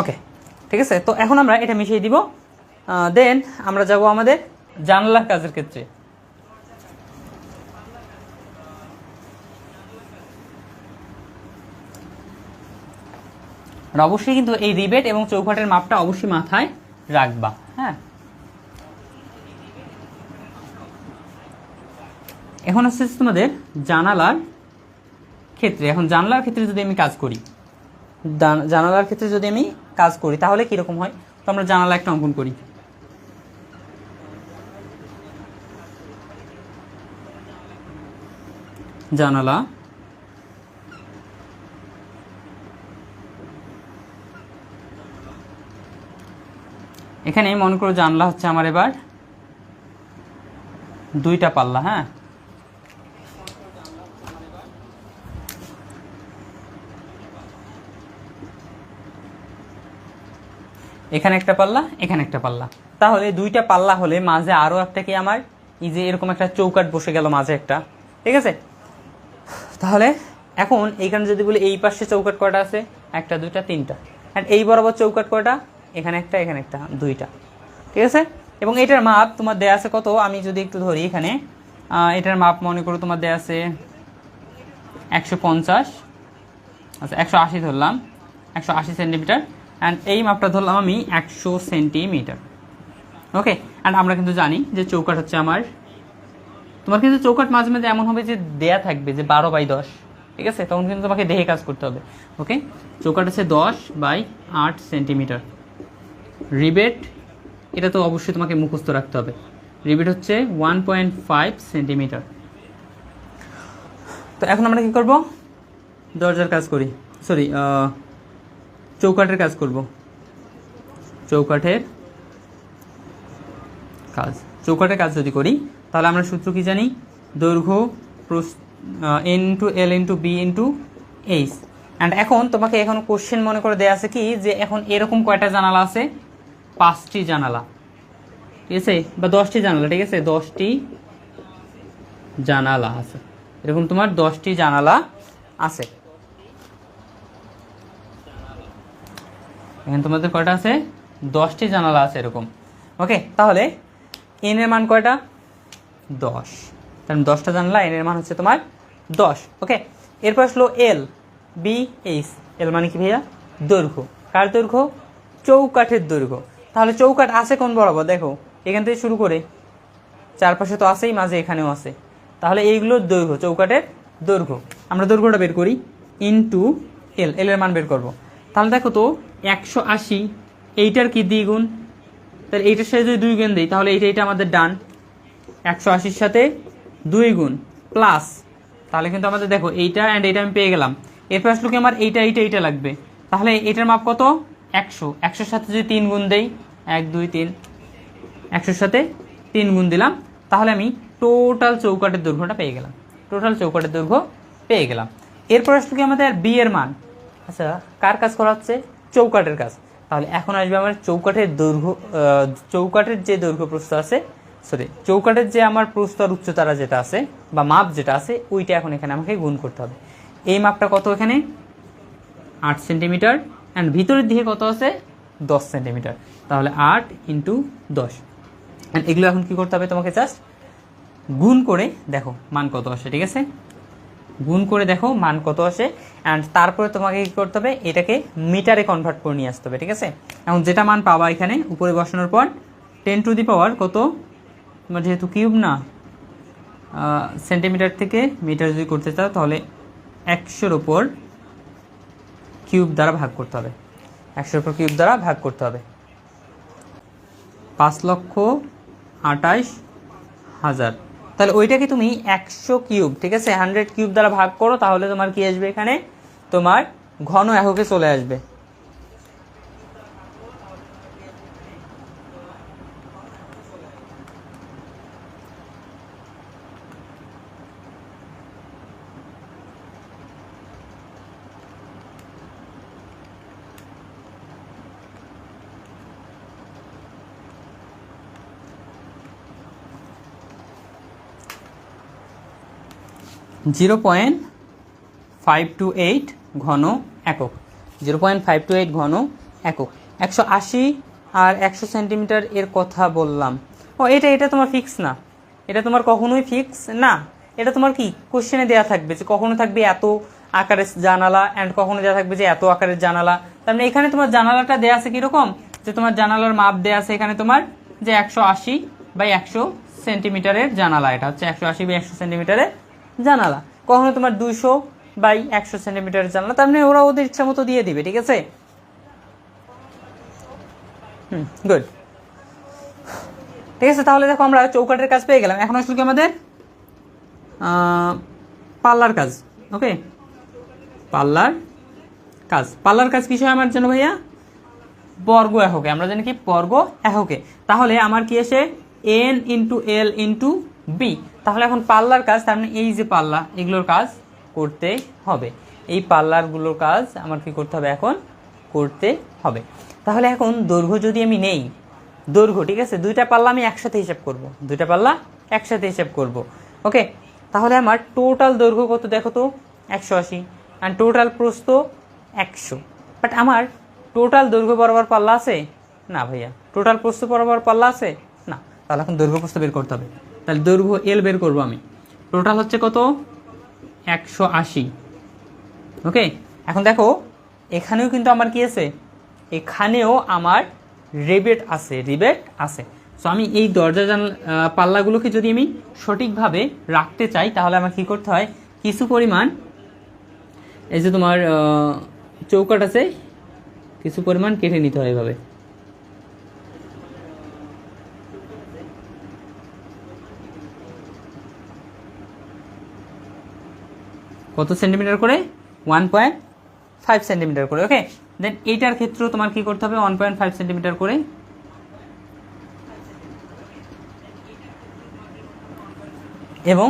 ওকে ঠিক আছে? তো এখন আমরা এটা মিশিয়ে দিব। দেন আমরা যাব আমাদের জানলার কাজের ক্ষেত্রে। অবশ্যই কিন্তু এই রিবেট এবং চৌকাটের মাপটা অবশ্যই মাথায় রাখবা। হ্যাঁ? এখন হচ্ছে তোমাদের জানালার ক্ষেত্রে। এখন জানালার ক্ষেত্রে যদি আমি কাজ করি জানালার ক্ষেত্রে যদি আমি কাজ করি, তাহলে কীরকম হয়? তো আমরা জানালা একটা অঙ্কন করি। জানালা। এখানে মনে করো জানলা হচ্ছে আমার এবার দুইটা পাল্লা হ্যাঁ? এখানে একটা পাল্লা, এখানে একটা পাল্লা। তাহলে দুইটা পাল্লা হলে মাঝে আরও একটা কি আমার? এই যে এরকম একটা চৌকাট বসে গেল মাঝে একটা। ঠিক আছে? তাহলে এখন এইখানে যদি বলি এই পাশে চৌকাট কয়টা আছে? একটা, দুইটা, তিনটা। অ্যান্ড এই বরাবর চৌকাট কয়টা? এখানে একটা এখানে একটা, দুইটা। ঠিক আছে? এবং এটার মাপ তোমার দেয়া আছে কত? আমি যদি একটু ধরি এখানে এটার মাপ মনে করো তোমার দেয়া আছে একশো পঞ্চাশ। আচ্ছা একশো আশি ধরলাম। একশো আশি সেন্টিমিটার। অ্যান্ড এই মাপটা ধরলাম আমি একশো সেন্টিমিটার। ওকে অ্যান্ড আমরা কিন্তু জানি যে চৌকাট হচ্ছে আমার তোমার কিন্তু চৌকাট মাঝে মাঝে এমন হবে যে দেয়া থাকবে, যে বারো বাই দশ। ঠিক আছে? তখন কিন্তু তোমাকে দেহে কাজ করতে হবে। ওকে চৌকাট হচ্ছে দশ বাই আট সেন্টিমিটার। রিবেট এটা তো অবশ্যই তোমাকে মুখস্থ রাখতে হবে। রিবেট হচ্ছে ওয়ান পয়েন্ট ফাইভ সেন্টিমিটার তো এখন আমরা কি করব? দরজার কাজ করি। সরি চৌকাঠের কাজ করব। চৌকাঠের কাজ। চৌকাঠের কাজ যদি করি, তাহলে আমরা সূত্র কি জানি? দৈর্ঘ্য N two L into B into H and এখন তোমাকে এখন কোশ্চেন মনে করে দেওয়া আছে কি? যে এখন এরকম কয়টা জানালা আছে? পাঁচটি জানালা। ঠিক আছে? বা দশটি জানালা, ঠিক আছে? দশটি জানালা আছে। এরকম তোমার দশটি জানালা আছে। এখানে তোমাদের কয়টা আছে? দশটি জানালা আছে এরকম। ওকে, তাহলে এন এর মান কয়টা? দশ। কারণ দশটা জানালা, এন এর মান হচ্ছে তোমার দশ। ওকে, এরপর আসলো এল, বি, এইচ। এল মানে কি ভাইয়া? দৈর্ঘ্য। কার দৈর্ঘ্য? চৌকাঠের দৈর্ঘ্য। তাহলে চৌকাঠ আছে কোন বরাবর? দেখো, এখান থেকে শুরু করে চারপাশে তো আছেই, মাঝে এখানেও আছে। তাহলে এইগুলোর দৈর্ঘ্য, চৌকাঠের দৈর্ঘ্য। আমরা দৈর্ঘ্যটা বের করি ইনটু এল এল এর মান বের করব। তাহলে দেখো তো একশো আশি, এইটার কি দ্বিগুণ? তাহলে এইটার সাথে যদি দুই গুণ দিই, তাহলে এইটা এটা আমাদের ডান। একশো আশির সাথে দুই গুণ প্লাস। তাহলে কিন্তু আমাদের দেখো, এইটা অ্যান্ড এইটা আমি পেয়ে গেলাম। এরপর আসলো কি আমার এইটা এইটা এইটা লাগবে। তাহলে এটার মাপ কত? একশো। একশোর সাথে যদি তিন গুণ দেই, এক, দুই, তিন। একশোর সাথে তিন গুণ দিলাম। তাহলে আমি টোটাল চৌকাটের দৈর্ঘ্যটা পেয়ে গেলাম। টোটাল চৌকাটের দৈর্ঘ্য পেয়ে গেলাম। এরপর আসলো কি আমাদের বি এর মান। আচ্ছা কার কাজ করা হচ্ছে? চৌকাটের কাজ। তাহলে এখন আসবে আমার চৌকাঠের দৈর্ঘ্য চৌকাঠের যে দৈর্ঘ্য প্রস্থ আছে সরি চৌকাঠের যে আমার প্রস্থ আর উচ্চতারা যেটা আছে, বা মাপ যেটা আছে, ওইটা এখন এখানে আমাকে গুণ করতে হবে। এই মাপটা কত এখানে? আট সেন্টিমিটার। অ্যান্ড ভিতরের দিকে কত আছে? দশ সেন্টিমিটার। তাহলে আট ইন্টু দশ। অ্যান্ড এগুলো এখন কি করতে হবে তোমাকে জাস্ট গুণ করে দেখো মান কত আসে, ঠিক আছে? গুণ করে দেখো, মান কত আসে? অ্যান্ড তারপরে তোমাকে কি করতে হবে? এটাকে মিটারে কনভার্ট করে নিয়ে আসতে হবে, ঠিক আছে? এখন যেটা মান পাবা এখানে, উপরে বসানোর পর টেন টু দি পাওয়ার কত? তোমার যেহেতু কিউব না সেন্টিমিটার থেকে মিটার যদি করতে চাও, তাহলে একশোর ওপর কিউব দ্বারা ভাগ করতে হবে। একশোর ওপর কিউব দ্বারা ভাগ করতে হবে। পাঁচ লক্ষ আটাইশ হাজার। তাহলে ওইটাকে তুমি একশো কিউব, ঠিক আছে? হান্ড্রেড কিউব দ্বারা ভাগ করো, তাহলে তোমার কি আসবে এখানে? তোমার ঘন এককে চলে আসবে। Zero point five two eight ঘন একক। Zero point five two eight ঘন একক। একশো আশি আর একশো সেন্টিমিটার এর কথা বললাম। ও, এটা এটা তোমার ফিক্স না। এটা তোমার কখনোই ফিক্স না। এটা তোমার কি? কোশ্চেনে দেওয়া থাকবে যে কখনো থাকবে এত আকারের জানালা অ্যান্ড কখনো দেওয়া থাকবে যে এত আকারের জানালা। তার মানে এখানে তোমার জানালাটা দেওয়া আছে কীরকম? যে তোমার জানালার মাপ দেওয়া আছে এখানে তোমার যে একশো আশি বাই একশো সেন্টিমিটারের জানালা এটা। হচ্ছে একশো আশি বাই একশো সেন্টিমিটারের জানালা। কখনো তোমার দুইশো বাই একশো সেন্টিমিটারের জানালা। তার মানে ওরা ওদের ইচ্ছা মতো দিয়ে দিবে ঠিক আছে? হুম গুড ঠিক আছে তাহলে দেখো আমরা চৌকাটের কাজ পেয়ে গেলাম। এখন আসলে কি আমাদের? আহ, পাল্লার কাজ ওকে পাল্লার কাজ। পাল্লার কাজ কিসে আমার জন্য ভাইয়া? বর্গ এককে আমরা জানি কি? বর্গ এককে। তাহলে আমার কি আসে? N into L into B তাহলে এখন পাল্লার কাজ, তার মানে এই যে পাল্লা এগুলোর কাজ করতে হবে। এই পাল্লারগুলোর কাজ আমার কি করতে হবে এখন? করতে হবে। তাহলে এখন দৈর্ঘ্য যদি আমি নেই, দৈর্ঘ্য, ঠিক আছে? দুইটা পাল্লা আমি একসাথে হিসাব করব। দুইটা পাল্লা একসাথে হিসাব করব। ওকে? তাহলে আমার টোটাল দৈর্ঘ্য কত দেখো তো? একশো আশি। আর টোটাল প্রস্ত একশো। বাট আমার টোটাল দৈর্ঘ্য বরাবর পাল্লা আছে? না ভাইয়া। টোটাল প্রস্ত বরাবর পাল্লা আছে? না। তাহলে এখন দৈর্ঘ্য প্রস্থ বের করতে হবে। তাহলে দৈর্ঘ্য এল বের করব আমি। টোটাল হচ্ছে কত? একশো আশি। ওকে এখন দেখো, এখানেও কিন্তু আমার কি আছে? এখানেও আমার রেবেট আছে রিবেট আছে। সো আমি এই দরজা জানাল পাল্লাগুলোকে যদি আমি সঠিকভাবে রাখতে চাই, তাহলে আমার কি করতে হয়? কিছু পরিমাণ, এই যে তোমার চৌকাট আছে, কিছু পরিমাণ কেটে নিতে হয় এভাবে। কত সেন্টিমিটার করে? ওয়ান পয়েন্ট ফাইভ সেন্টিমিটার করে ওকে দেন এইটার ক্ষেত্রেও তোমার কি করতে হবে? ওয়ান পয়েন্ট ফাইভ সেন্টিমিটার করে এবং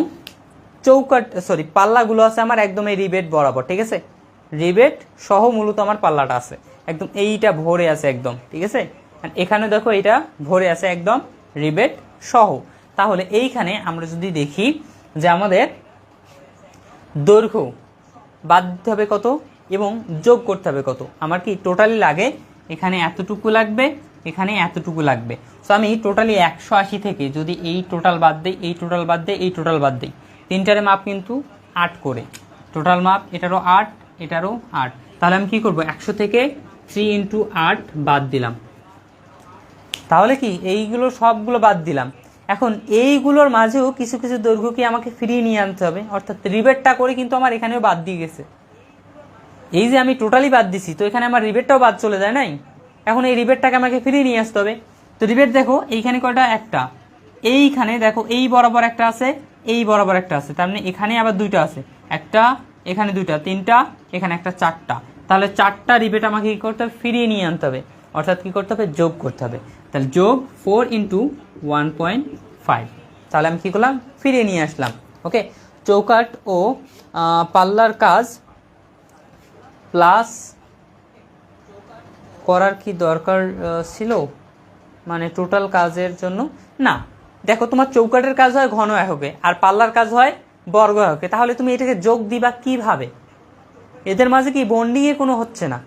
চৌকাট সরি পাল্লাগুলো আছে আমার একদম এই রিবেট বরাবর, ঠিক আছে? রিবেট সহ মূলত আমার পাল্লাটা আছে। একদম এইটা ভরে আছে একদম, ঠিক আছে? এখানে দেখো এটা ভরে আছে একদম রিবেট সহ। তাহলে এইখানে আমরা যদি দেখি যে আমাদের দৈর্ঘ্য বাদ দিতে হবে কত এবং যোগ করতে হবে কত। আমার কি টোটালি লাগে? এখানে এতটুকু লাগবে, এখানে এতটুকু লাগবে। সো আমি টোটালি একশো আশি থেকে যদি এই টোটাল বাদ দিই, এই টোটাল বাদ দিই, এই টোটাল বাদ দিই। তিনটারে মাপ কিন্তু আট করে। টোটাল মাপ, এটারও আট এটারও আট। তাহলে আমি কি করব? একশো থেকে থ্রি ইন্টু আট বাদ দিলাম। তাহলে কি? এইগুলো সবগুলো বাদ দিলাম। এখন এইগুলোর মাঝেও কিছু কিছু দৈর্ঘ্য কি আমাকে ফিরিয়ে নিয়ে আনতে হবে? অর্থাৎ রিবেটটা করে কিন্তু আমার এখানেও বাদ দিয়ে গেছে। এই যে আমি টোটালি বাদ দিছি, তো এখানে আমার রিবেটটাও বাদ চলে যায় নাই? এখন এই রিবেটটাকে আমাকে ফিরিয়ে নিয়ে আসতে হবে। তো রিবেট দেখো, এইখানে কয়টা? একটা। এইখানে দেখো, এই বরাবর একটা আছে, এই বরাবর একটা আছে। তার মানে এখানে আবার দুইটা আছে। একটা, এখানে দুইটা। তিনটা, এখানে একটা চারটা। তাহলে চারটা রিবেট আমাকে কী করতে হবে? ফিরিয়ে নিয়ে আনতে হবে। অর্থাৎ কী করতে হবে? যোগ করতে হবে। তাহলে যোগ four into one point five তাহলে আমি কী করলাম? ফিরিয়ে নিয়ে আসলাম। ওকে চৌকাট ও পাল্লার কাজ প্লাস করার কি দরকার ছিল? মানে টোটাল কাজের জন্য? না। দেখো, তোমার চৌকাটের কাজ হয় ঘন এককে, আর পাল্লার কাজ হয় বর্গ এককে। তাহলে তুমি এটাকে যোগ দিবা কীভাবে? এদের মাঝে কি বন্ডিংয়ে কোনো হচ্ছে না।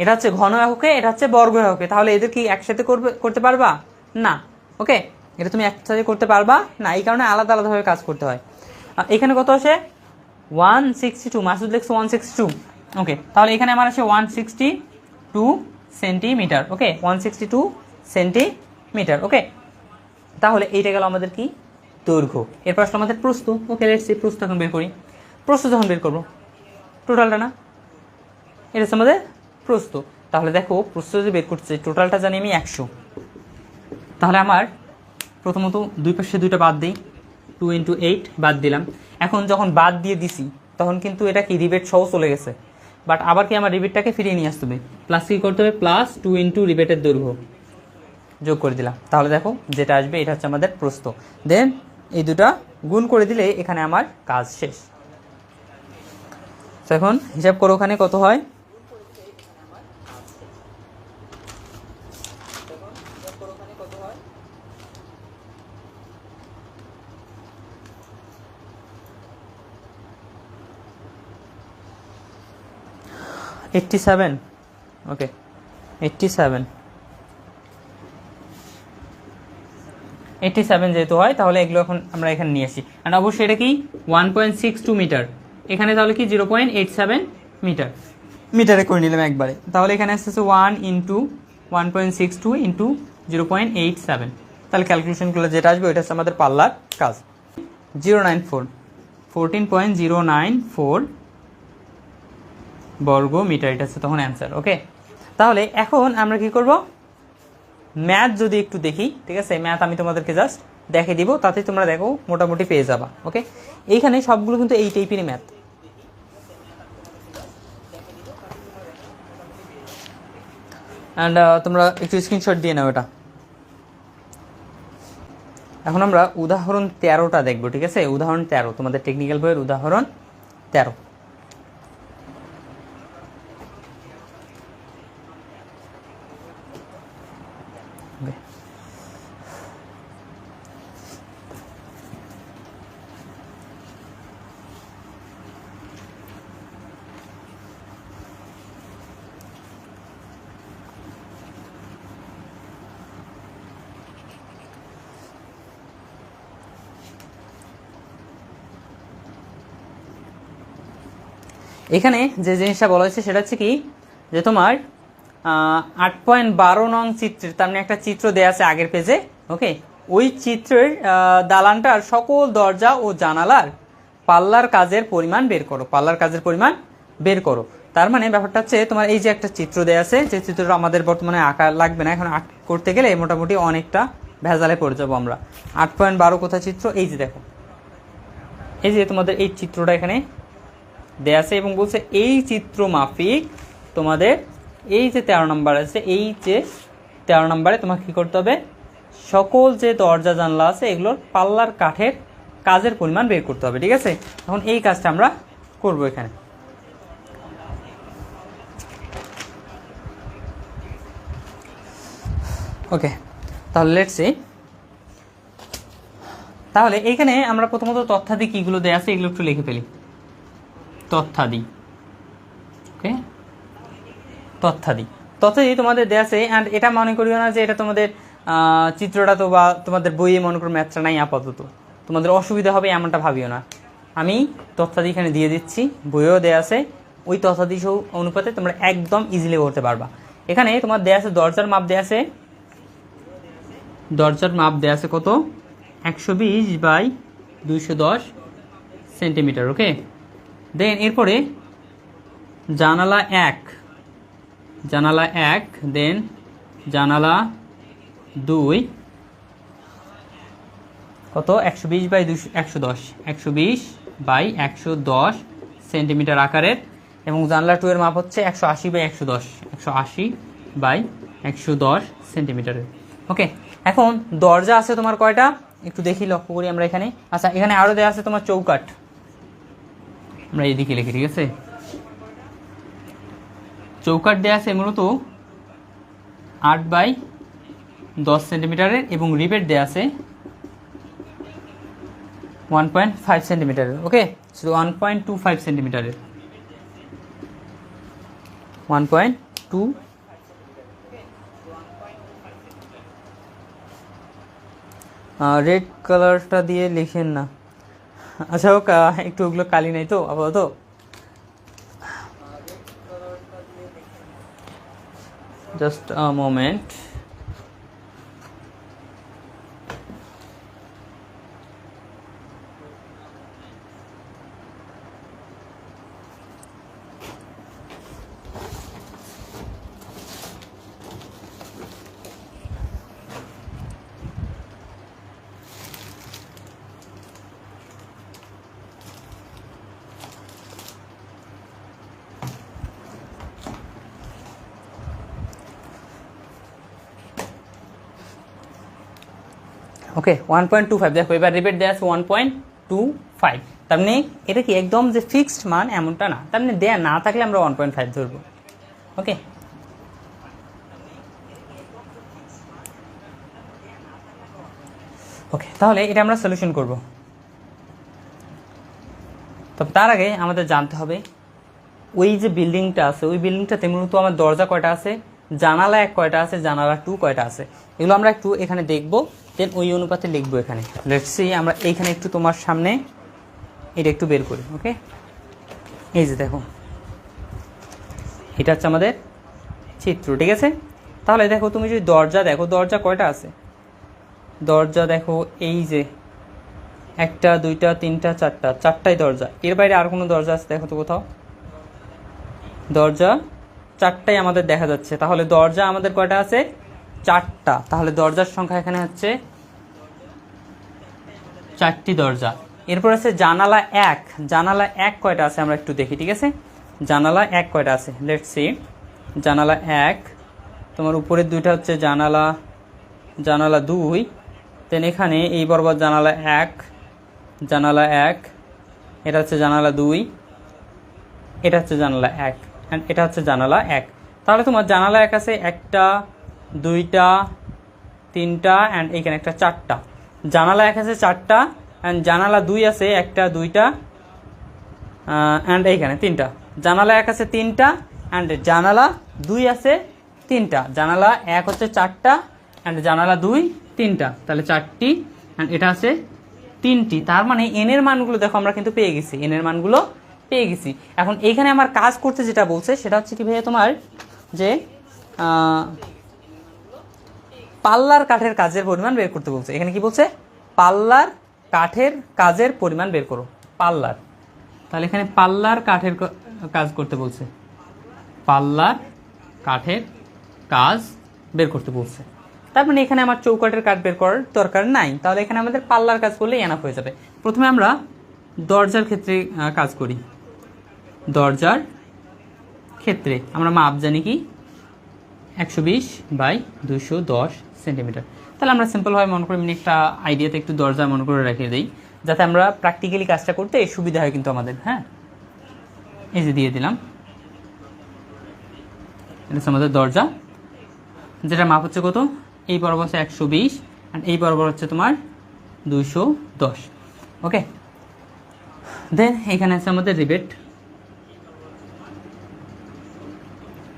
এটা হচ্ছে ঘন এককে এটা হচ্ছে বর্গ এককে তাহলে এদের কি একসাথে করবে, করতে পারবা? না, ওকে? এটা তুমি একসাথে করতে পারবা? না, এই কারণে আলাদা আলাদাভাবে কাজ করতে হয়। এখানে কত আসে? ওয়ান সিক্সটি টু মাসুদ লিখছে ওয়ান সিক্সটি টু ওকে, তাহলে এখানে আমার আছে one sixty two centimetre okay? One sixty two centimetre okay? তাহলে এইটা গেল আমাদের কি? দৈর্ঘ্য। এরপর আসলে আমাদের প্রস্থ। ওকে লেটস সি প্রস্থ এখন বের করি। প্রস্থ যখন বের করব টোটালটা না? এটা হচ্ছে আমাদের প্রস্থ। তাহলে দেখো, প্রস্থ যদি বের করছে টোটালটা জানি আমি একশো। তাহলে আমার প্রথমত দুই পাশে দুইটা বাদ দিই টু ইন্টু এইট বাদ দিলাম। এখন যখন বাদ দিয়ে দিছি, তখন কিন্তু এটা কি রিবেট সহ চলে গেছে। বাট আবার কি আমার রিবেটটাকে ফিরিয়ে নিয়ে আসতে হবে? প্লাস কি করতে হবে? প্লাস টু ইন্টু রিবেটের দৈর্ঘ্য। যোগ করে দিলাম। তাহলে দেখো, যেটা আসবে, এটা হচ্ছে আমাদের প্রস্থ। দেন এই দুটা গুণ করে দিলে এখানে আমার কাজ শেষ। এখন হিসাব করো ওখানে কত হয়? Eighty seven okay eighty seven eighty seven যেহেতু হয়, তাহলে এগুলো এখন আমরা এখানে নিয়ে আসি। আর অবশ্যই এটা কি? One point six two metre এখানে তাহলে কি? Zero point eight seven metre মিটারে করে নিলাম একবারে। তাহলে এখানে আসতেছে one into one point six two into zero point eight seven তাহলে ক্যালকুলেশনগুলো যেটা আসবে, ওইটা হচ্ছে আমাদের পাল্লার কাজ। Zero nine four fourteen point zero nine four বর্গ মিটার, এটা হচ্ছে তখন অ্যান্সার ওকে তাহলে এখন আমরা কি করব? ম্যাথ যদি একটু দেখি, ঠিক আছে? ম্যাথ আমি তোমাদেরকে জাস্ট দেখে দিব, তাতে তোমরা দেখো মোটামুটি পেয়ে যাবা ওকে এইখানে সবগুলো কিন্তু এই টাইপেরই ম্যাথ অ্যান্ড তোমরা একটু স্ক্রিনশট দিয়ে নাও এটা। এখন আমরা উদাহরণ তেরোটা দেখব, ঠিক আছে? উদাহরণ তেরো, তোমাদের টেকনিক্যাল বইয়ের উদাহরণ তেরো। এখানে যে জিনিসটা বলা হয়েছে সেটা হচ্ছে কি, যে তোমার আট পয়েন্ট বারো নং চিত্রের, তার মানে একটা চিত্র দেয়া আছে আগের পেজে ওকে ওই চিত্রের দালানটার সকল দরজা ও জানালার পাল্লার কাজের পরিমাণ বের করো, পাল্লার কাজের পরিমাণ বের করো। তার মানে ব্যাপারটা হচ্ছে তোমার এই যে একটা চিত্র দেয়া আছে, যে চিত্রটা আমাদের বর্তমানে আঁকা লাগবে না, এখন আঁক করতে গেলে মোটামুটি অনেকটা ভেজালে পড়ে যাব আমরা। আট পয়েন্ট বারো কোথায় চিত্র? এই যে দেখো। এই যে তোমাদের এই চিত্রটা এখানে দেয়া আছে এবং বলছে এই চিত্র মাফিক তোমাদের এই যে তেরো নম্বর আছে, এই যে তেরো নম্বরে তোমাকে কী করতে হবে? সকল যে দরজা, জানলা আছে, এগুলোর পাল্লার কাঠের কাজের পরিমাণ বের করতে হবে, ঠিক আছে? এখন এই কাজটা আমরা করব এখানে। ওকে, তাহলে লেটস সি তাহলে এইখানে আমরা প্রথমত তথ্যাদি কীগুলো দেয়া আছে, এগুলো একটু লিখে ফেলি। তথ্যাদি। ওকে? তথ্যাদি। তথ্যাদি তোমাদের দেয়া আছে অ্যান্ড এটা মনে করিও না যে এটা তোমাদের চিত্রটা তো বা তোমাদের বইয়ে মনে করো ম্যাথটা নাই আপাতত। তোমাদের অসুবিধা হবে এমনটা ভাবিও না। আমি তথ্যাদি এখানে দিয়ে দিচ্ছি, বইয়েও দেয়া আছে, ওই তথ্যাদি সহ অনুপাতে তোমরা একদম ইজিলি করতে পারবা। এখানে তোমার দেয়া আছে দরজার মাপ দেয়া আছে। দরজার মাপ দেয়া আছে কত? একশো বিশ বাই দুইশো দশ সেন্টিমিটার, ওকে? দেন এরপরে জানালা এক। জানালা এক, দেন জানালা দুই। কত? একশো বিশ বাই দুশো একশো দশ। একশো বিশ বাই একশো দশ সেন্টিমিটার আকারের এবং জানলা টু এর মাপ হচ্ছে একশো আশি বাই একশো দশ। একশো আশি বাই একশো দশ সেন্টিমিটারের। ওকে, এখন দরজা আছে তোমার কয়টা? একটু দেখি লক্ষ্য করি আমরা এখানে। আচ্ছা এখানে আরও দেওয়া আছে তোমার চৌকাঠ। আমরা এদিকে লিখি, ঠিক আছে? চৌকাঠ দেওয়া আছে মূলত আট বাই দশ সেন্টিমিটারের এবং রিবেট দেওয়া আছে ওয়ান পয়েন্ট ফাইভ সেন্টিমিটারের, ওকে? শুধু ওয়ান পয়েন্ট টু ফাইভ সেন্টিমিটারের। ওয়ান পয়েন্ট টু রেড কালারটা দিয়ে লিখেন না। আচ্ছা হোক একটু ওগুলো কালি নাই তো আপাতত। Just moment okay one point two five দেখো, এবার রিপেট দেওয়া আছে ওয়ান পয়েন্ট টু ফাইভ তার মানে এটা কি একদম যে ফিক্সড মান এমনটা না। তার মানে দেয়া না থাকলে আমরা ওয়ান পয়েন্ট ফাইভ ধরবো। ওকে ওকে তাহলে এটা আমরা সলিউশন করব। তো তার আগে আমাদের জানতে হবে, ওই যে বিল্ডিংটা আছে, ওই বিল্ডিংটাতে মূলত আমার দরজা কয়টা আছে, জানালা এক কয়টা আছে, জানালা টু কয়টা আছে। এগুলো আমরা একটু এখানে দেখব। দেন ওই অনুপাতে লিখব এখানে। লেটস আমরা এইখানে একটু তোমার সামনে এটা একটু বের করি ওকে এই যে দেখো। এটা হচ্ছে আমাদের চিত্র, ঠিক আছে? তাহলে দেখো, তুমি যদি দরজা দেখো, দরজা কয়টা আছে? দরজা দেখো, এই যে একটা, দুইটা, তিনটা, চারটা, চারটাই দরজা। এর বাইরে আর কোনো দরজা আছে দেখো তো কোথাও? দরজা চারটাই আমাদের দেখা যাচ্ছে। তাহলে দরজা আমাদের কয়টা আছে? চারটা। তাহলে দরজার সংখ্যা এখানে হচ্ছে চারটি দরজা। এরপর আছে জানালা এক। জানালা এক কয়টা আছে আমরা একটু দেখি, ঠিক আছে? জানালা এক কয়টা আছে? লেট সি জানালা এক, তোমার উপরের দুইটা হচ্ছে জানালা জানালা দুই দেন এখানে এই বরাবর জানালা এক জানালা এক, এটা হচ্ছে জানালা দুই, এটা হচ্ছে জানালা এক অ্যান্ড এটা হচ্ছে জানালা এক। তাহলে তোমার জানালা এক আছে একটা দুইটা, তিনটা অ্যান্ড এইখানে একটা চারটা। জানালা এক আছে চারটা অ্যান্ড জানালা দুই আছে একটা, দুইটা অ্যান্ড এইখানে তিনটা। জানালা এক আছে তিনটা অ্যান্ড জানালা দুই আছে তিনটা। জানালা এক হচ্ছে চারটা অ্যান্ড জানালা দুই তিনটা। তাহলে চারটি অ্যান্ড এটা আছে তিনটি। তার মানে এনের মানগুলো দেখো আমরা কিন্তু পেয়ে গেছি। এনের মানগুলো পেয়ে গেছি। এখন এইখানে আমার কাজ করতে যেটা বলছে, সেটা হচ্ছে কি ভাইয়া তোমার যে পাল্লার কাঠের কাজের পরিমাণ বের করতে বলছে। এখানে কি বলছে? পাল্লার কাঠের কাজের পরিমাণ বের করো। পাল্লার। তাহলে এখানে পাল্লার কাঠের কাজ করতে বলছে। পাল্লার কাঠের কাজ বের করতে বলছে। তার মানে এখানে আমার চৌকাঠের কাঠ বের করার দরকার নাই। তাহলে এখানে আমাদের পাল্লার কাজ করলে এনাফ হয়ে যাবে। প্রথমে আমরা দরজার ক্ষেত্রে কাজ করি। দরজার ক্ষেত্রে আমরা মাপ জানি কি? একশো বিশ বাই দুশো দশ সেন্টিমিটার তাহলে আমরা সিম্পলভাবে মনে করি এমনি একটা আইডিয়াতে একটু দরজা মনে করে রেখে দিই, যাতে আমরা প্র্যাকটিক্যালি কাজটা করতে সুবিধা হয় কিন্তু আমাদের হ্যাঁ? এই যে দিয়ে দিলাম। এটা আমাদের দরজা যেটা মাপ হচ্ছে কত? এই বরাবর হচ্ছে একশো বিশ আর এই বরাবর হচ্ছে তোমার দুইশো দশ। ওকে দেন এখানে আছে আমাদের রিবেট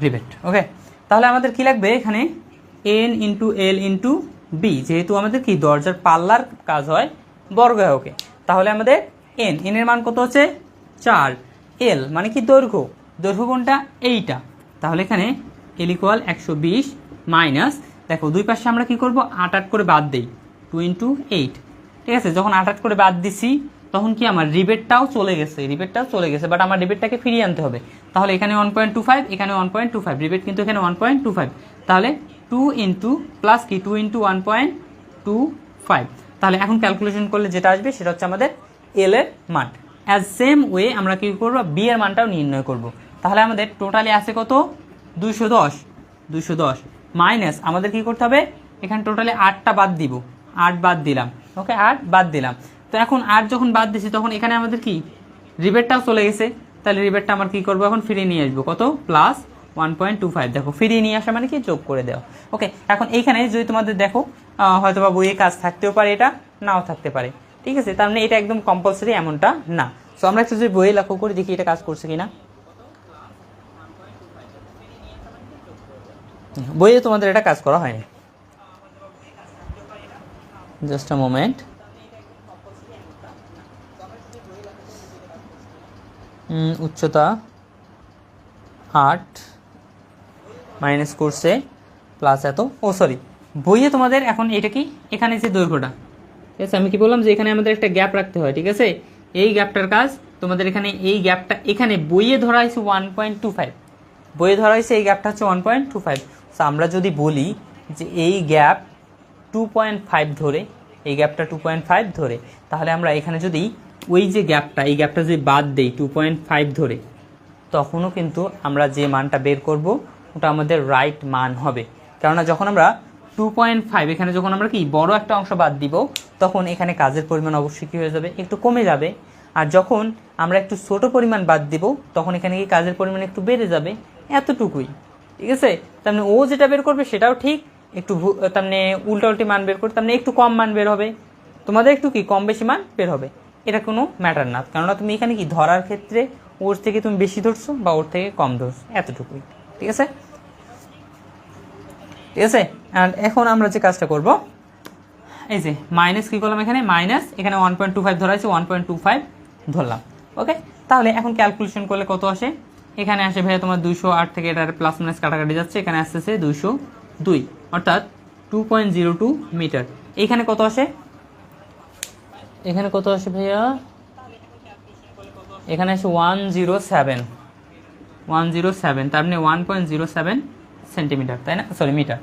রিবেট ওকে তাহলে আমাদের কি লাগবে এখানে? N into L into B যেহেতু আমাদের কি, দরজার পাল্লার কাজ হয় বর্গ ওকে তাহলে আমাদের এন এন এর মান কত হচ্ছে? চার। এল মানে কি দৈর্ঘ্য? দৈর্ঘ্য কোনটা? এইটা। তাহলে এখানে এল ইকুয়াল একশো বিশ মাইনাস দেখো, দুই পাশে আমরা কি করব? আট আট করে বাদ দেই। টু ইন্টু এইট ঠিক আছে? যখন আট আট করে বাদ দিছি, তখন কি আমার রিবেটটাও চলে গেছে। রিবেটটাও চলে গেছে বাট আমার রিবেটটাকে ফিরিয়ে আনতে হবে। তাহলে এখানে ওয়ান পয়েন্ট টু ফাইভ এখানে one point two five rebate কিন্তু এখানে ওয়ান পয়েন্ট টু ফাইভ তাহলে টু ইন্টু প্লাস কি? Two into one point two five. তাহলে এখন ক্যালকুলেশন করলে যেটা আসবে, সেটা হচ্ছে আমাদের এল এর মান। অ্যাজ সেম ওয়ে আমরা কি করব? বি এর মানটাও নির্ণয় করব। তাহলে আমাদের টোটালি আছে কত? দুইশো দশ। দুইশো দশ। মাইনাস আমাদের কি করতে হবে? এখানে টোটালি আটটা বাদ দিব। আট বাদ দিলাম। ওকে আট বাদ দিলাম। তো এখন আট যখন বাদ দিছি, তখন এখানে আমাদের কি? রিবেটটাও চলে গেছে। তাহলে রিবেটটা আমার কি করব? এখন ফিরিয়ে নিয়ে আসব। কত? Plus one point two five দেখো, ফিরিয়ে নিয়ে আসা মানে কি? যোগ করে দেওয়া। ওকে এখন এইখানে যদি তোমাদের দেখো হয়তো বা বইয়ে কাজ থাকতেও পারে এটা, নাও থাকতে পারে। ঠিক আছে? তার মানে এটা একদম কম্পালসারি এমনটা না। সো আমরা একটু যদি বইয়ে লক্ষ্য করে, দেখি এটা কাজ করছে কিনা। বইয়ে তোমাদের এটা কাজ করা হয়নি। জাস্ট আ মোমেন্ট উচ্চতা আট। মাইনাস করছে প্লাস এত, ও সরি বইয়ে তোমাদের এখন এটা কি? এখানে যে দৈর্ঘ্যটা, ঠিক আছে? আমি কি বললাম যে এখানে আমাদের একটা গ্যাপ রাখতে হয়, ঠিক আছে? এই গ্যাপটার কাজ তোমাদের এখানে এই গ্যাপটা এখানে বইয়ে ধরা হয়েছে ওয়ান পয়েন্ট টু ফাইভ বইয়ে ধরা হয়েছে এই গ্যাপটা হচ্ছে ওয়ান পয়েন্ট টু ফাইভ আমরা যদি বলি যে এই গ্যাপ টু পয়েন্ট ফাইভ ধরে, এই গ্যাপটা টু পয়েন্ট ফাইভ ধরে, তাহলে আমরা এখানে যদি ওই যে গ্যাপটা এই গ্যাপটা যদি বাদ দেই টু পয়েন্ট ফাইভ ধরে, তখনও কিন্তু আমরা যে মানটা বের করব ওটা আমাদের রাইট মান হবে। কেননা যখন আমরা টু পয়েন্ট ফাইভ এখানে যখন আমরা কি, বড় একটা অংশ বাদ দিব, তখন এখানে কাজের পরিমাণ অবশ্যই কী হয়ে যাবে? একটু কমে যাবে। আর যখন আমরা একটু ছোট পরিমাণ বাদ দিব, তখন এখানে কি কাজের পরিমাণ একটু বেড়ে যাবে এতটুকুই। ঠিক আছে? তার মানে ও যেটা বের করবে, সেটাও ঠিক। একটু তার মানে উল্টা উল্টি মান বের করবে তার মানে একটু কম মান বের হবে। তোমাদের একটু কি, কম বেশি মান বের হবে। এটা কোনো ম্যাটার না। কেননা তুমি এখানে কি, ধরার ক্ষেত্রে ওর থেকে তুমি বেশি ধরছো বা ওর থেকে কম ধরছো, এতটুকুই। ঠিক আছে? ঠিক আছে? অ্যান্ড এখন আমরা যে কাজটা করব, এই যে মাইনাস কী করলাম এখানে? মাইনাস এখানে ওয়ান পয়েন্ট টু ফাইভ ধরা আছে ওয়ান পয়েন্ট টু ফাইভ ধরলাম। ওকে তাহলে এখন ক্যালকুলেশন করলে কত আসে? এখানে আসে ভাইয়া তোমার দুশো আট থেকে এটার প্লাস মাইনাস কাটাকাটি যাচ্ছে, এখানে আসতেছে দুশো দুই। অর্থাৎ two point zero two metre এইখানে কত আসে? এখানে কত আসে ভাইয়া? এখানে আসে one zero seven one zero seven তার মানে one point zero seven centimetre, তাই না? সরি মিটার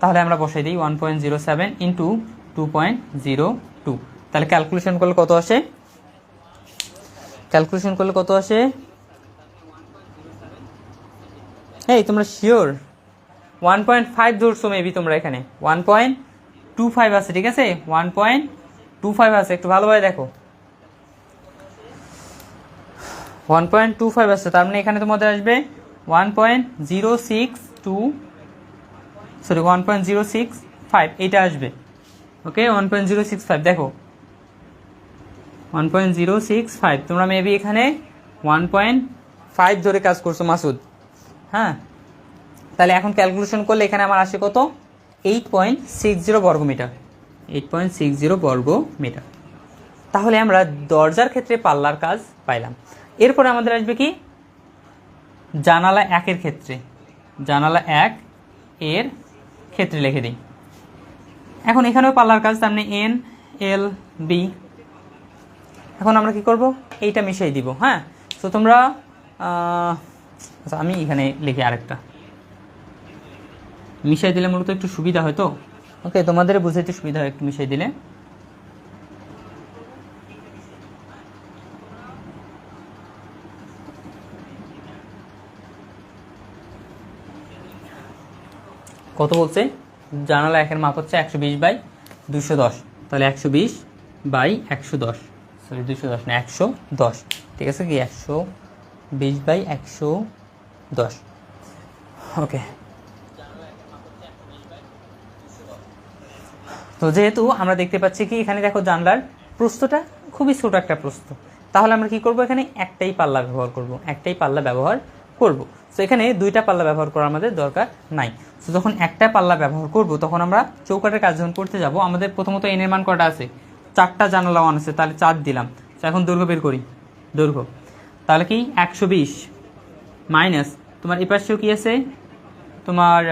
তাহলে আমরা বসাই দিই one point zero seven into two point zero two তাহলে ক্যালকুলেশন করলে কত আসে? ক্যালকুলেশন করলে কত আসে? এই, তোমরা শিওর ওয়ান পয়েন্ট ফাইভ ধরছো মেবি তোমরা এখানে। ওয়ান পয়েন্ট টু ফাইভ আছে, ঠিক আছে? ওয়ান পয়েন্ট টু ফাইভ আছে, একটু ভালোভাবে দেখো। ওয়ান পয়েন্ট টু ফাইভ আসছে তার মানে এখানে তোমাদের আসবে one point zero six two sorry one point zero six five এইটা আসবে। Okay one point zero six five দেখো। One point zero six five তোমরা মেবি এখানে ওয়ান পয়েন্ট ফাইভ ধরে কাজ করছ, মাসুদ। হ্যাঁ? তাহলে এখন ক্যালকুলেশন করলে এখানে আমার আসে কত? এইট পয়েন্ট সিক্স জিরো বর্গমিটার। এইট পয়েন্ট সিক্স জিরো বর্গ মিটার তাহলে আমরা দরজার ক্ষেত্রে পাল্লার কাজ পাইলাম। এরপরে আমাদের আসবে কি? জানালা একের ক্ষেত্রে। জানালা এক এর ক্ষেত্রে লিখে দিই। এখন এখানেও পাল্লার কাজ তার মানে এন এল বি। এখন আমরা কি করব? এইটা মিশিয়ে দিব হ্যাঁ? তো তোমরা আচ্ছা, আমি এখানে লিখি আরেকটা। মিশাই দিলে মূলত একটু সুবিধা হয় তো? ওকে তোমাদের বুঝাইতে সুবিধা হয় একটু মিশাই দিলে। কত বলছে? জানালা একের মাপ হচ্ছে একশো বিশ বাই দুশো দশ। তাহলে একশো বিশ বাই একশো দশ। সরি দুশো দশ না, একশো দশ। ঠিক আছে কি? একশো বিশ বাই একশো দশ। ওকে তো যেহেতু আমরা দেখতে পাচ্ছি কি, এখানে দেখো জানলার প্রস্তটা খুবই ছোট একটা প্রস্ত তাহলে আমরা কি করব এখানে? একটাই পাল্লা ব্যবহার করব। একটাই পাল্লা ব্যবহার করব। তো এখানে দুইটা পাল্লা ব্যবহার করার আমাদের দরকার নাই। তো যখন একটা পাল্লা ব্যবহার করব, তখন আমরা চৌকাটের কাজ যখন করতে যাব, আমাদের প্রথমত এনের মান কটা আছে? চারটা জানালা ওয়ান আছে, তাহলে চার দিলাম। তো এখন দৈর্ঘ্য বের করি। দৈর্ঘ্য। তাহলে কি? একশো বিশ মাইনাস, তোমার এই পাশেও কি আছে? তোমার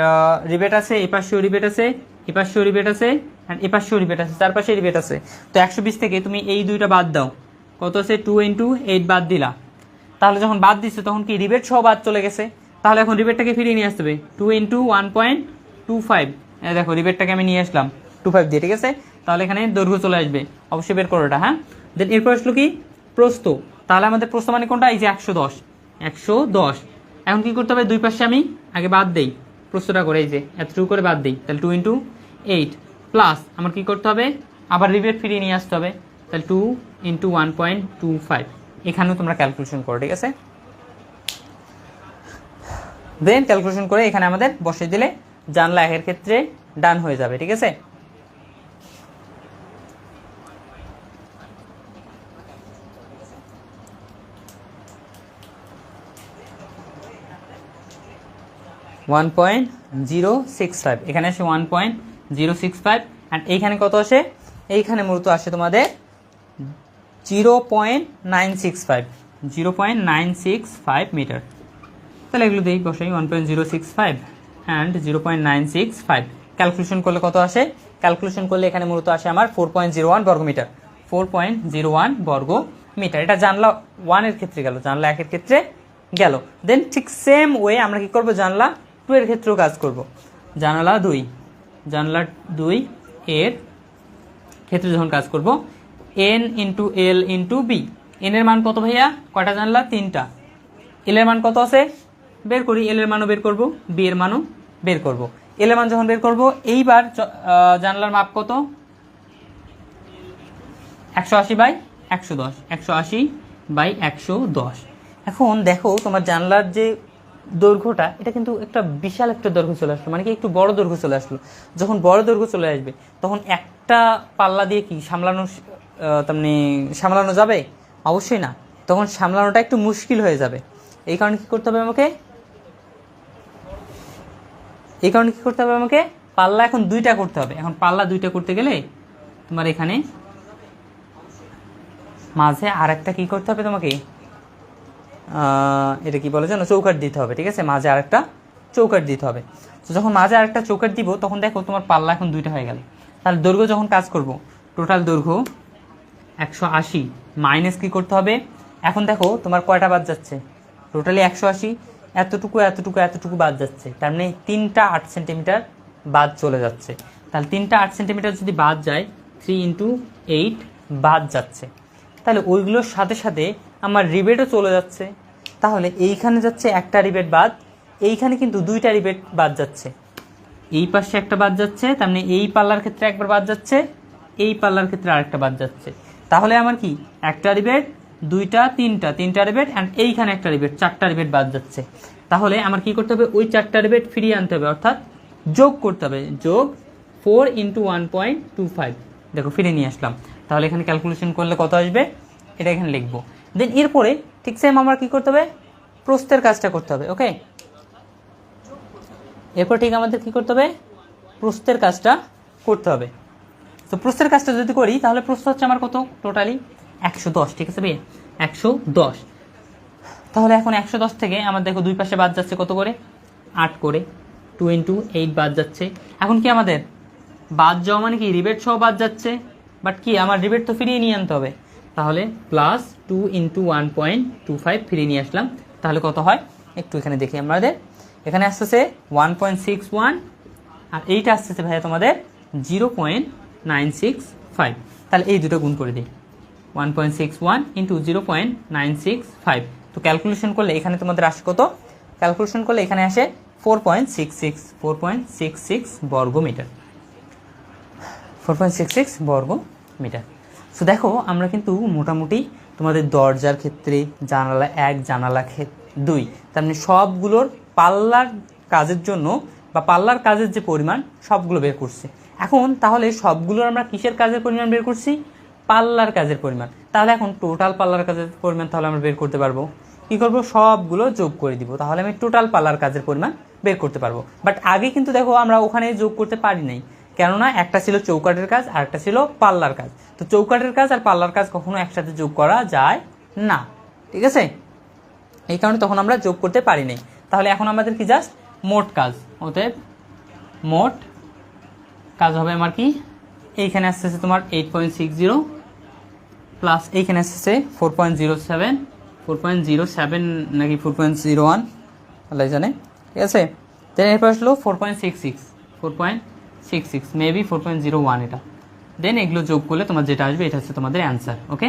রিবেট আছে এই পাশেও রিবেট আছে এই পাশেও রিবেট আছে অ্যান্ড এই পাশেও রিবেট আছে, চারপাশে রিবেট আছে। তো একশো বিশ থেকে তুমি এই দুইটা বাদ দাও। কত আছে? টু ইন্টু এইট বাদ দিলা। তাহলে যখন বাদ দিচ্ছে তখন কি রিবেট সহ বাদ চলে গেছে? তাহলে এখন রিবেটটাকে ফিরিয়ে নিয়ে আসতে হবে। Two into one point two five দেখো, রিবেটটাকে আমি নিয়ে আসলাম। টু ফাইভ দিয়ে, ঠিক আছে? তাহলে এখানে দৈর্ঘ্য চলে আসবে। অবশ্যই বের করো এটা হ্যাঁ? দেন এরপর আসলো কি? প্রস্ত তাহলে আমাদের প্রস্ত মানে কোনটা? এই যে একশো দশ। একশো দশ। এখন কি করতে হবে? দুই পাশে আমি আগে বাদ দেই। প্রস্তটা করে এই যে, এতটুকু করে বাদ দিই। তাহলে টু ইন্টু এইট প্লাস আমার কী করতে হবে? আবার রিবেট ফিরিয়ে নিয়ে আসতে হবে। তাহলে two into one point two five এখানেও তোমরা ক্যালকুলেশন করো, ঠিক আছে? দেন ক্যালকুলেশন করে এখানে আমাদের বসে দিলে জানলা একের ক্ষেত্রে ডান হয়ে যাবে, ঠিক আছে? One point zero six five এখানে আসে one point zero six five and এইখানে কত আসে? এইখানে মূলত আসে তোমাদের zero point nine six five zero point nine six five metre তাহলে এগুলো দিই বসাই one point zero six five and zero point nine six five calculation করলে কত আসে? ক্যালকুলেশন করলে এখানে মূলত আসে আমার ফোর পয়েন্ট জিরো ওয়ান বর্গ metre four point zero one বর্গ মিটার এটা জানলা ওয়ানের ক্ষেত্রে গেল, জানলা একের ক্ষেত্রে গেল। দেন ঠিক সেম ওয়ে আমরা কি করব? জানলা টু এর ক্ষেত্রেও কাজ করব। জানালা দুই, জানলা দুই এর ক্ষেত্রে যখন কাজ করব N into L into B N এর মান কত ভাইয়া? কয়টা জানলা? তিনটা। এল এর মান কত আছে? বের করি এল এর মানও বের করব বি এর মানও বের করব। এল এর মান যখন বের করব, এইবার জানলার মাপ কত? একশো আশি বাই একশো দশ। একশো আশি বাই একশো দশ। এখন দেখো, তোমার জানলার যে দৈর্ঘ্যটা, এটা কিন্তু একটা বিশাল একটা দৈর্ঘ্য চলে আসলো। মানে কি, একটু বড় দৈর্ঘ্য চলে আসলো। যখন বড় দৈর্ঘ্য চলে আসবে, তখন একটা পাল্লা দিয়ে কি সামলানো আহ, তার মানে সামলানো যাবে? অবশ্যই না। তখন সামলানোটা একটু মুশকিল হয়ে যাবে। এই কারণে কি করতে হবে আমাকে? এই কারণে কী করতে হবে আমাকে? পাল্লা এখন দুইটা করতে হবে। এখন পাল্লা দুইটা করতে গেলে তোমার এখানে মাঝে আর একটা কী করতে হবে তোমাকে? এটা কি বলে জানো চৌকাট দিতে হবে ঠিক আছে? মাঝে আরেকটা চৌকাট দিতে হবে। তো যখন মাঝে আরেকটা চৌকাট দিব তখন দেখো তোমার পাল্লা এখন দুইটা হয়ে গেল। তাহলে দৈর্ঘ্য যখন কাজ করব টোটাল দৈর্ঘ্য একশো আশি মাইনাস কী করতে হবে? এখন দেখো, তোমার কয়টা বাদ যাচ্ছে? টোটালি একশো আশি, এতটুকু এতটুকু এতটুকু বাদ যাচ্ছে। তার মানে তিনটা আট সেন্টিমিটার বাদ চলে যাচ্ছে। তাহলে তিনটা আট সেন্টিমিটার যদি বাদ যায় থ্রি ইন্টু এইট বাদ যাচ্ছে। তাহলে ওইগুলোর সাথে সাথে আমার রিবেটও চলে যাচ্ছে। তাহলে এইখানে যাচ্ছে একটা রিবেট বাদ, এইখানে কিন্তু দুইটা রিবেট বাদ যাচ্ছে। এই পাশে একটা বাদ যাচ্ছে, তার মানে এই পাল্লার ক্ষেত্রে একবার বাদ যাচ্ছে, এই পাল্লার ক্ষেত্রে আরেকটা বাদ যাচ্ছে। তাহলে আমার কি? একটা রিবেট দুইটা, তিনটা। তিনটা রিবেট অ্যান্ড এইখানে একটা রিবেট চারটা রিবেট বাদ যাচ্ছে। তাহলে আমার কি করতে হবে? ওই চারটা রিবেট ফিরিয়ে আনতে হবে, অর্থাৎ যোগ করতে হবে। যোগ four into one point two five দেখো, ফিরে নিয়ে আসলাম। তাহলে এখানে ক্যালকুলেশন করলে কত আসবে? এটা এখানে লিখব। দেন এরপরে ঠিক সেম আমার কি করতে হবে? প্রস্থের কাজটা করতে হবে ওকে এরপর ঠিক আমাদের কি করতে হবে? প্রস্থের কাজটা করতে হবে। তো প্রস্থের কাজটা যদি করি, তাহলে প্রস্থ হচ্ছে আমার কত? টোটালি একশো দশ, ঠিক আছে ভাইয়া? একশো দশ। তাহলে এখন একশো দশ থেকে আমার দেখো দুই পাশে বাদ যাচ্ছে কত করে? আট করে। টু ইন্টু এইট বাদ যাচ্ছে। এখন কি আমাদের? বাদ যাওয়া মানে কি? রিবেট সহ বাদ যাচ্ছে। বাট কি? আমার রিবেট তো ফিরিয়ে নিয়ে আনতে হবে। তাহলে plus two into one point two five ফিরিয়ে নিয়ে আসলাম। তাহলে কত হয়? একটু এখানে দেখি আমাদের। এখানে আসতেছে ওয়ান পয়েন্ট সিক্স ওয়ান আর এইটা আসতেছে ভাইয়া তোমাদের zero point nine six five তাহলে এই দুটো গুণ করে দিই। One point six one into zero point nine six five তো ক্যালকুলেশন করলে এখানে তোমাদের আসে কত? ক্যালকুলেশন করলে এখানে আসে four point six six four point six six বর্গ metre four point six six বর্গ মিটার সো দেখো, আমরা কিন্তু মোটামুটি তোমাদের দরজার ক্ষেত্রে, জানালা এক, জানালা দুই। তার মানে সবগুলোর পাল্লার কাজের জন্য বা পাল্লার কাজের যে পরিমাণ, সবগুলো বের করছে। এখন তাহলে সবগুলোর আমরা কিসের কাজের পরিমাণ বের করছি? পাল্লার কাজের পরিমাণ। তাহলে এখন টোটাল পাল্লার কাজের পরিমাণ তাহলে আমরা বের করতে পারব। কী করব? সবগুলো যোগ করে দিব। তাহলে আমি টোটাল পাল্লার কাজের পরিমাণ বের করতে পারব। বাট আগে কিন্তু দেখো আমরা ওখানে যোগ করতে পারি নাই। কেননা একটা ছিল চৌকাটের কাজ, আর একটা ছিল পাল্লার কাজ। তো চৌকাটের কাজ আর পাল্লার কাজ কখনো একসাথে যোগ করা যায় না। ঠিক আছে? এই কারণে তখন আমরা যোগ করতে পারি নাই। তাহলে এখন আমাদের কি জাস্ট মোট কাজ? অতএব মোট কাজ হবে আমার কি? এইখানে আসতেছে তোমার eight point six zero plus এইখানে আসতেছে four point zero seven four point zero seven নাকি ফোর পয়েন্ট জিরো ওয়ান আল্লাহ জানে। ঠিক আছে? দেন এরপর আসলো four point six six four point six six maybe four point zero one এটা। দেন এগুলো যোগ করলে তোমার যেটা আসবে, এটা হচ্ছে তোমাদের অ্যান্সার ওকে